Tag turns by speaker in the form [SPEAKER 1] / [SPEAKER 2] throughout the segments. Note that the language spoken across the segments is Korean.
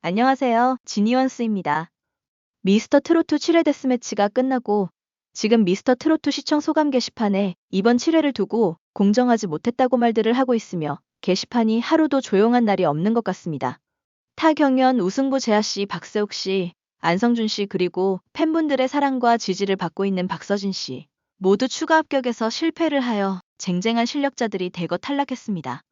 [SPEAKER 1] 안녕하세요. 지니원스입니다. 미스터 트로트 7회 데스매치가 끝나고 지금 미스터 트로트 시청 소감 게시판에 이번 7회를 두고 공정하지 못했다고 말들을 하고 있으며 게시판이 하루도 조용한 날이 없는 것 같습니다. 타경연, 우승부 재하씨, 박세욱 씨, 안성준 씨 그리고 팬분들의 사랑과 지지를 받고 있는 박서진 씨 모두 추가 합격에서 실패를 하여 쟁쟁한 실력자들이 대거 탈락했습니다.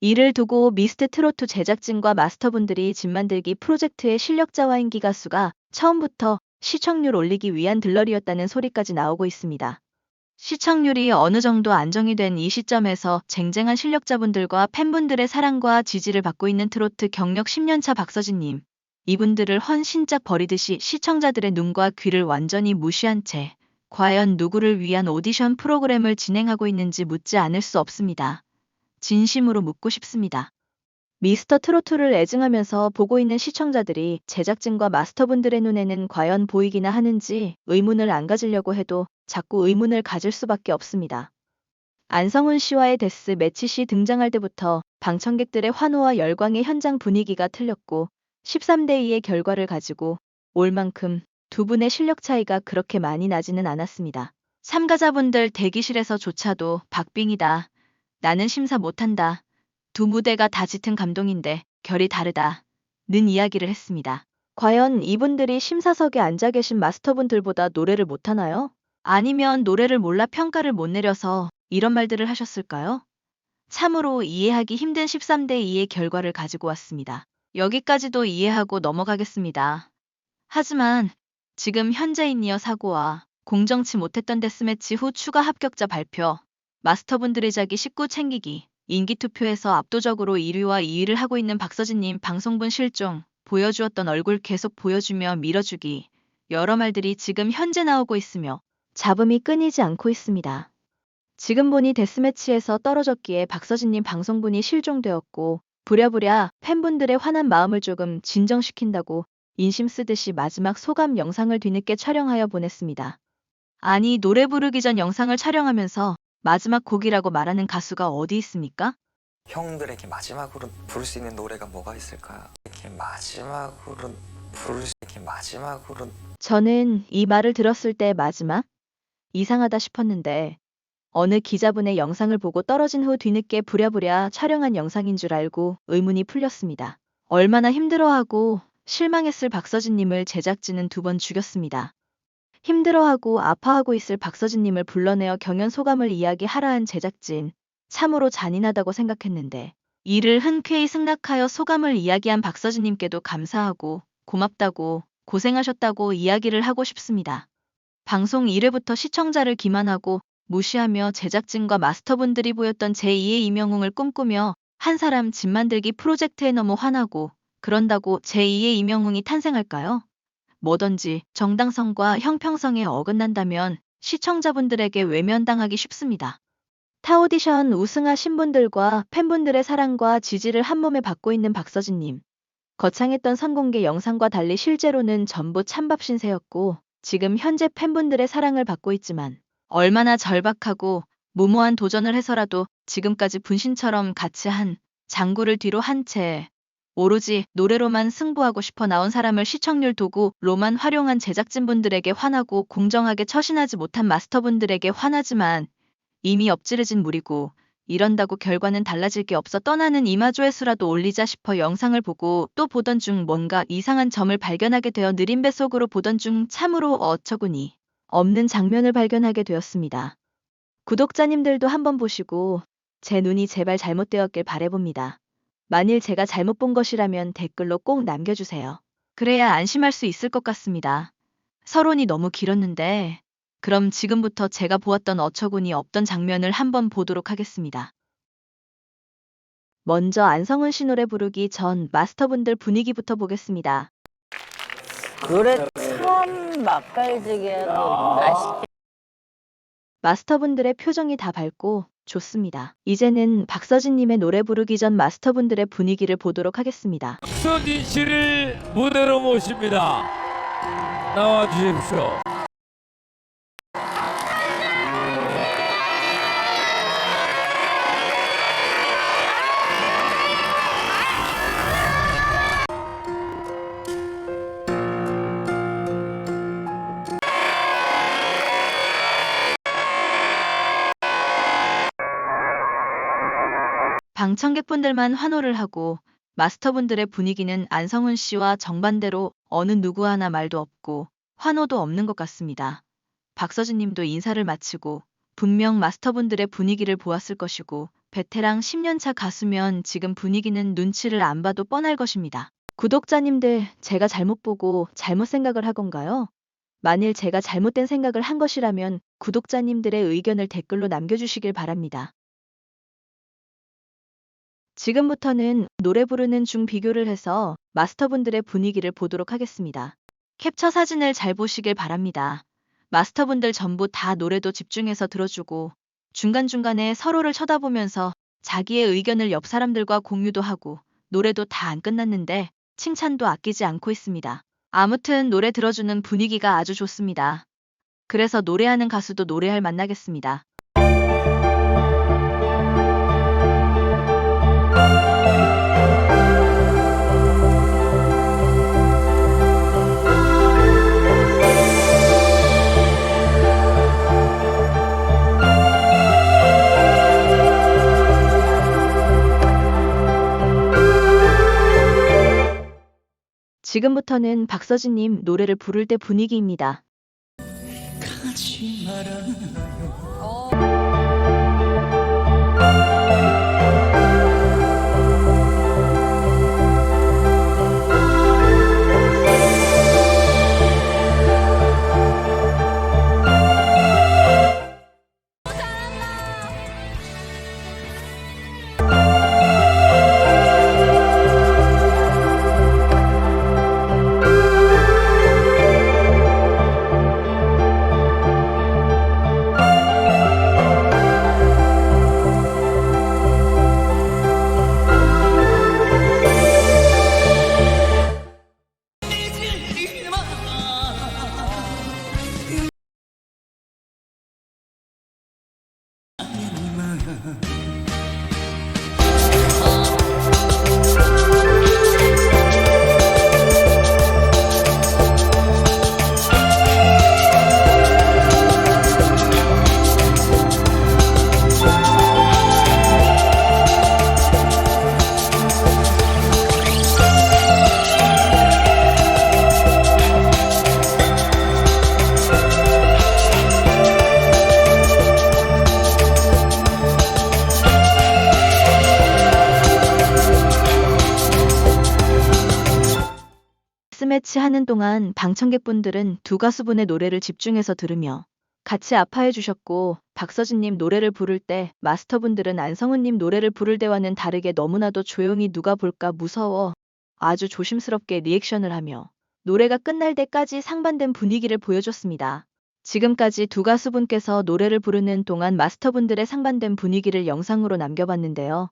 [SPEAKER 1] 이를 두고 미스트 트로트 제작진과 마스터분들이 집 만들기 프로젝트의 실력자와 인 기 가수가 처음부터 시청률 올리기 위한 들러리였다는 소리까지 나오고 있습니다. 시청률이 어느 정도 안정이 된 이 시점에서 쟁쟁한 실력자분들과 팬분들의 사랑과 지지를 받고 있는 트로트 경력 10년차 박서진님. 이분들을 헌신짝 버리듯이 시청자들의 눈과 귀를 완전히 무시한 채 과연 누구를 위한 오디션 프로그램을 진행하고 있는지 묻지 않을 수 없습니다. 진심으로 묻고 싶습니다. 미스터 트로트를 애증하면서 보고 있는 시청자들이 제작진과 마스터분들의 눈에는 과연 보이기나 하는지 의문을 안 가지려고 해도 자꾸 의문을 가질 수밖에 없습니다. 안성훈 씨와의 데스 매치 시 등장할 때부터 방청객들의 환호와 열광의 현장 분위기가 틀렸고 13대 2의 결과를 가지고 올 만큼 두 분의 실력 차이가 그렇게 많이 나지는 않았습니다. 참가자분들 대기실에서조차도 박빙이다. 나는 심사 못한다. 두 무대가 다 짙은 감동인데 결이 다르다. 는 이야기를 했습니다. 과연 이분들이 심사석에 앉아 계신 마스터분들보다 노래를 못하나요? 아니면 노래를 몰라 평가를 못 내려서 이런 말들을 하셨을까요? 참으로 이해하기 힘든 13대 2의 결과를 가지고 왔습니다. 여기까지도 이해하고 넘어가겠습니다. 하지만 지금 현재인이어 사고와 공정치 못했던 데스매치 후 추가 합격자 발표, 마스터분들의 자기 식구 챙기기, 인기투표에서 압도적으로 1위와 2위를 하고 있는 박서진님 방송분 실종, 보여주었던 얼굴 계속 보여주며 밀어주기, 여러 말들이 지금 현재 나오고 있으며 잡음이 끊이지 않고 있습니다. 지금 보니 데스매치에서 떨어졌기에 박서진님 방송분이 실종되었고 부랴부랴 팬분들의 화난 마음을 조금 진정시킨다고 인심 쓰듯이 마지막 소감 영상을 뒤늦게 촬영하여 보냈습니다. 아니 노래 부르기 전 영상을 촬영하면서 마지막 곡이라고 말하는 가수가 어디 있습니까?
[SPEAKER 2] 형들에게 마지막으로 부를 수 있는 노래가 뭐가 있을까요? 이렇게 마지막으로 부를 수 이렇게 마지막으로
[SPEAKER 1] 저는 이 말을 들었을 때 마지막 이상하다 싶었는데 어느 기자분의 영상을 보고 떨어진 후 뒤늦게 부랴부랴 촬영한 영상인 줄 알고 의문이 풀렸습니다. 얼마나 힘들어하고 실망했을 박서진님을 제작진은 두 번 죽였습니다. 힘들어하고 아파하고 있을 박서진님을 불러내어 경연 소감을 이야기하라 한 제작진. 참으로 잔인하다고 생각했는데 이를 흔쾌히 승낙하여 소감을 이야기한 박서진님께도 감사하고 고맙다고 고생하셨다고 이야기를 하고 싶습니다. 방송 1회부터 시청자를 기만하고 무시하며 제작진과 마스터분들이 보였던 제2의 이명웅을 꿈꾸며 한 사람 집 만들기 프로젝트에 너무 화나고 그런다고 제2의 이명웅이 탄생할까요? 뭐든지 정당성과 형평성에 어긋난다면 시청자분들에게 외면당하기 쉽습니다. 타 오디션 우승하신 분들과 팬분들의 사랑과 지지를 한 몸에 받고 있는 박서진님. 거창했던 선공개 영상과 달리 실제로는 전부 찬밥 신세였고 지금 현재 팬분들의 사랑을 받고 있지만 얼마나 절박하고 무모한 도전을 해서라도 지금까지 분신처럼 같이 한 장구를 뒤로 한 채 오로지 노래로만 승부하고 싶어 나온 사람을 시청률 도구로만 활용한 제작진분들에게 화나고 공정하게 처신하지 못한 마스터분들에게 화나지만 이미 엎지르진 물이고 이런다고 결과는 달라질 게 없어 떠나는 이마조회수라도 올리자 싶어 영상을 보고 또 보던 중 뭔가 이상한 점을 발견하게 되어 느린 뱃속으로 보던 중 참으로 어처구니 없는 장면을 발견하게 되었습니다. 구독자님들도 한번 보시고 제 눈이 제발 잘못되었길 바래봅니다. 만일 제가 잘못 본 것이라면 댓글로 꼭 남겨주세요. 그래야 안심할 수 있을 것 같습니다. 서론이 너무 길었는데 그럼 지금부터 제가 보았던 어처구니 없던 장면을 한번 보도록 하겠습니다. 먼저 안성훈 씨 노래 부르기 전 마스터분들 분위기부터 보겠습니다.
[SPEAKER 3] 그래 참 맛깔지게 맛있게
[SPEAKER 1] 마스터분들의 표정이 다 밝고 좋습니다. 이제는 박서진님의 노래 부르기 전 마스터분들의 분위기를 보도록 하겠습니다.
[SPEAKER 4] 박서진 씨를 무대로 모십니다. 나와 주십시오.
[SPEAKER 1] 방청객분들만 환호를 하고 마스터분들의 분위기는 안성훈 씨와 정반대로 어느 누구 하나 말도 없고 환호도 없는 것 같습니다. 박서진 님도 인사를 마치고 분명 마스터분들의 분위기를 보았을 것이고 베테랑 10년차 가수면 지금 분위기는 눈치를 안 봐도 뻔할 것입니다. 구독자님들, 제가 잘못 보고 잘못 생각을 한 건가요? 만일 제가 잘못된 생각을 한 것이라면 구독자님들의 의견을 댓글로 남겨주시길 바랍니다. 지금부터는 노래 부르는 중 비교를 해서 마스터분들의 분위기를 보도록 하겠습니다. 캡처 사진을 잘 보시길 바랍니다. 마스터분들 전부 다 노래도 집중해서 들어주고 중간중간에 서로를 쳐다보면서 자기의 의견을 옆 사람들과 공유도 하고 노래도 다 안 끝났는데 칭찬도 아끼지 않고 있습니다. 아무튼 노래 들어주는 분위기가 아주 좋습니다. 그래서 노래하는 가수도 노래할 만나겠습니다. 지금부터는 박서진님 노래를 부를 때 분위기입니다. 스매치 하는 동안 방청객분들은 두 가수분의 노래를 집중해서 들으며 같이 아파해 주셨고 박서진님 노래를 부를 때 마스터분들은 안성훈님 노래를 부를 때와는 다르게 너무나도 조용히 누가 볼까 무서워 아주 조심스럽게 리액션을 하며 노래가 끝날 때까지 상반된 분위기를 보여줬습니다. 지금까지 두 가수분께서 노래를 부르는 동안 마스터분들의 상반된 분위기를 영상으로 남겨봤는데요.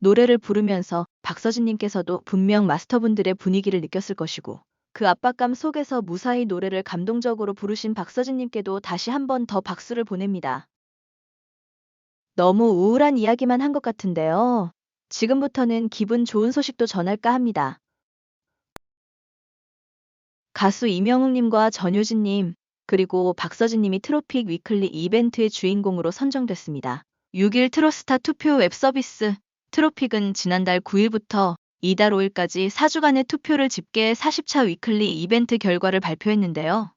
[SPEAKER 1] 노래를 부르면서 박서진님께서도 분명 마스터분들의 분위기를 느꼈을 것이고 그 압박감 속에서 무사히 노래를 감동적으로 부르신 박서진님께도 다시 한 번 더 박수를 보냅니다. 너무 우울한 이야기만 한 것 같은데요. 지금부터는 기분 좋은 소식도 전할까 합니다. 가수 이명웅님과 전효진님, 그리고 박서진님이 트로픽 위클리 이벤트의 주인공으로 선정됐습니다. 6일 트로스타 투표 웹서비스 트로픽은 지난달 9일부터 이달 5일까지 4주간의 투표를 집계해 40차 위클리 이벤트 결과를 발표했는데요.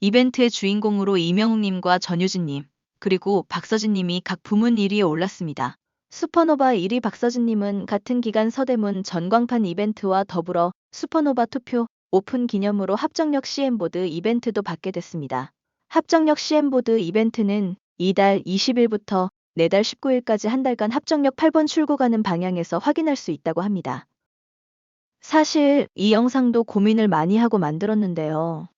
[SPEAKER 1] 이벤트의 주인공으로 이명웅님과 전유진님, 그리고 박서진님이 각 부문 1위에 올랐습니다. 슈퍼노바 1위 박서진님은 같은 기간 서대문 전광판 이벤트와 더불어 슈퍼노바 투표 오픈 기념으로 합정역 CM보드 이벤트도 받게 됐습니다. 합정역 CM보드 이벤트는 이달 20일부터 내달 19일까지 한 달간 합정역 8번 출구 가는 방향에서 확인할 수 있다고 합니다. 사실 이 영상도 고민을 많이 하고 만들었는데요.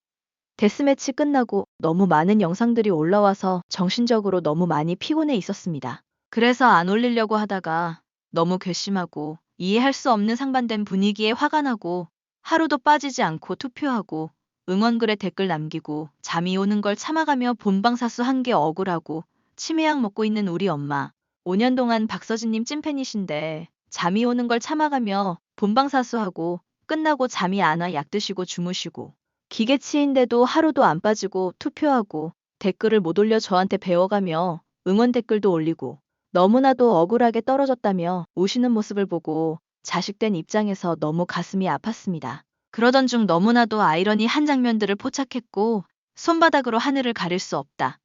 [SPEAKER 1] 데스매치 끝나고 너무 많은 영상들이 올라와서 정신적으로 너무 많이 피곤해 있었습니다. 그래서 안 올리려고 하다가 너무 괘씸하고 이해할 수 없는 상반된 분위기에 화가 나고 하루도 빠지지 않고 투표하고 응원글에 댓글 남기고 잠이 오는 걸 참아가며 본방사수 한 게 억울하고 치매약 먹고 있는 우리 엄마. 5년 동안 박서진님 찐팬이신데 잠이 오는 걸 참아가며 본방사수하고 끝나고 잠이 안 와 약 드시고 주무시고 기계치인데도 하루도 안 빠지고 투표하고 댓글을 못 올려 저한테 배워가며 응원 댓글도 올리고 너무나도 억울하게 떨어졌다며 우시는 모습을 보고 자식된 입장에서 너무 가슴이 아팠습니다. 그러던 중 너무나도 아이러니 한 장면들을 포착했고 손바닥으로 하늘을 가릴 수 없다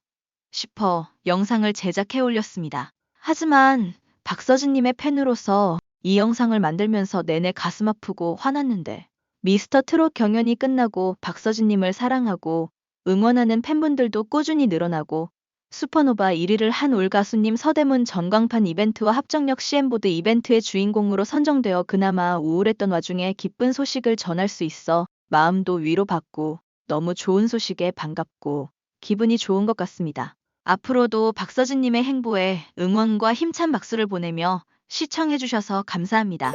[SPEAKER 1] 싶어 영상을 제작해 올렸습니다. 하지만 박서진님의 팬으로서 이 영상을 만들면서 내내 가슴 아프고 화났는데 미스터 트롯 경연이 끝나고 박서진님을 사랑하고 응원하는 팬분들도 꾸준히 늘어나고 슈퍼노바 1위를 한 올 가수님 서대문 전광판 이벤트와 합정역 CM보드 이벤트의 주인공으로 선정되어 그나마 우울했던 와중에 기쁜 소식을 전할 수 있어 마음도 위로받고 너무 좋은 소식에 반갑고 기분이 좋은 것 같습니다. 앞으로도 박서진님의 행보에 응원과 힘찬 박수를 보내며 시청해주셔서 감사합니다.